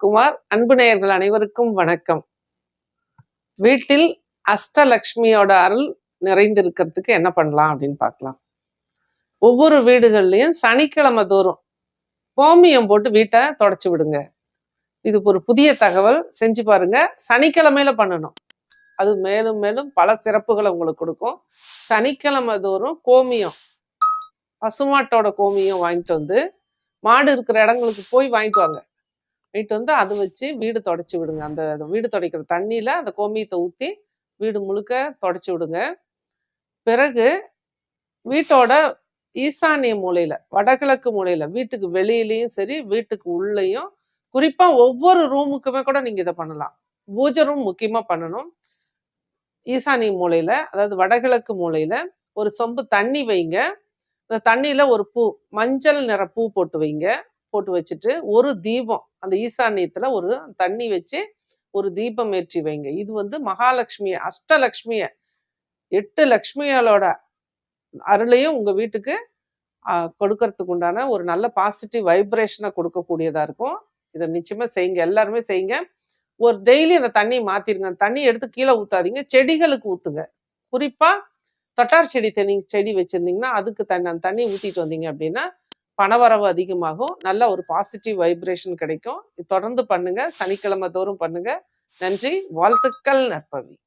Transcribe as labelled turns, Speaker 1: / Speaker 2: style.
Speaker 1: குமார் அன்பு நேயர்கள் அனைவருக்கும் வணக்கம். வீட்டில் அஷ்டலக்ஷ்மியோட அருள் நிறைந்திருக்கிறதுக்கு என்ன பண்ணலாம் அப்படின்னு பார்க்கலாம். ஒவ்வொரு வீடுகள்லையும் சனிக்கிழமை தோறும் கோமியம் போட்டு வீட்டை தொடச்சி விடுங்க. இது ஒரு புதிய தகவல். செஞ்சு பாருங்க. சனிக்கிழமையில பண்ணணும். அது மேலும் மேலும் பல சிறப்புகளை உங்களுக்கு கொடுக்கும். சனிக்கிழமை தோறும் கோமியம் பசுமாட்டோட கோமியம் வாங்கிட்டு வந்து மாடு இருக்கிற இடங்களுக்கு போய் வாங்கிட்டு வாங்க. வாங்கிட்டு வந்து அது வச்சு வீடு தொடச்சி விடுங்க. அந்த வீடு துடைக்கிற தண்ணியில் அந்த கோமியத்தை ஊற்றி வீடு முழுக்க தொடச்சி விடுங்க. பிறகு வீட்டோட ஈசானிய மூலையில் வடகிழக்கு மூலையில் வீட்டுக்கு வெளியிலையும் சரி வீட்டுக்கு உள்ளேயும் குறிப்பாக ஒவ்வொரு ரூமுக்குமே கூட நீங்கள் இதை பண்ணலாம். பூஜை ரூம் முக்கியமாக பண்ணணும். ஈசானிய மூலையில் அதாவது வடகிழக்கு மூலையில் ஒரு சொம்பு தண்ணி வைங்க. அந்த தண்ணியில் ஒரு பூ மஞ்சள் நிற பூ போட்டு வைங்க. போட்டு வச்சுட்டு ஒரு தீபம் அந்த ஈசானியத்துல ஒரு தண்ணி வச்சு ஒரு தீபம் ஏற்றி வைங்க. இது வந்து மகாலட்சுமிய அஷ்டலக்ஷ்மிய எட்டு லக்ஷ்மிகளோட அருளையும் உங்க வீட்டுக்கு கொடுக்கறதுக்கு உண்டான ஒரு நல்ல பாசிட்டிவ் வைப்ரேஷனை கொடுக்கக்கூடியதா இருக்கும். இதை நிச்சயமா செய்யுங்க. எல்லாருமே செய்யுங்க. ஒரு டெய்லி அந்த தண்ணி மாத்திருங்க. அந்த தண்ணி எடுத்து கீழே ஊத்தாதீங்க. செடிகளுக்கு ஊத்துங்க. குறிப்பா தொட்டார் செடி தண்ணி செடி வச்சிருந்தீங்கன்னா அதுக்கு தண்ணி அந்த தண்ணி ஊத்திட்டு வந்தீங்க அப்படின்னா பணவரவு அதிகமாகும். நல்ல ஒரு பாசிட்டிவ் வைப்ரேஷன் கிடைக்கும். தொடர்ந்து பண்ணுங்க. சனிக்கிழமை தோறும் பண்ணுங்க. நன்றி. வாழ்த்துக்கள் நற்பவி.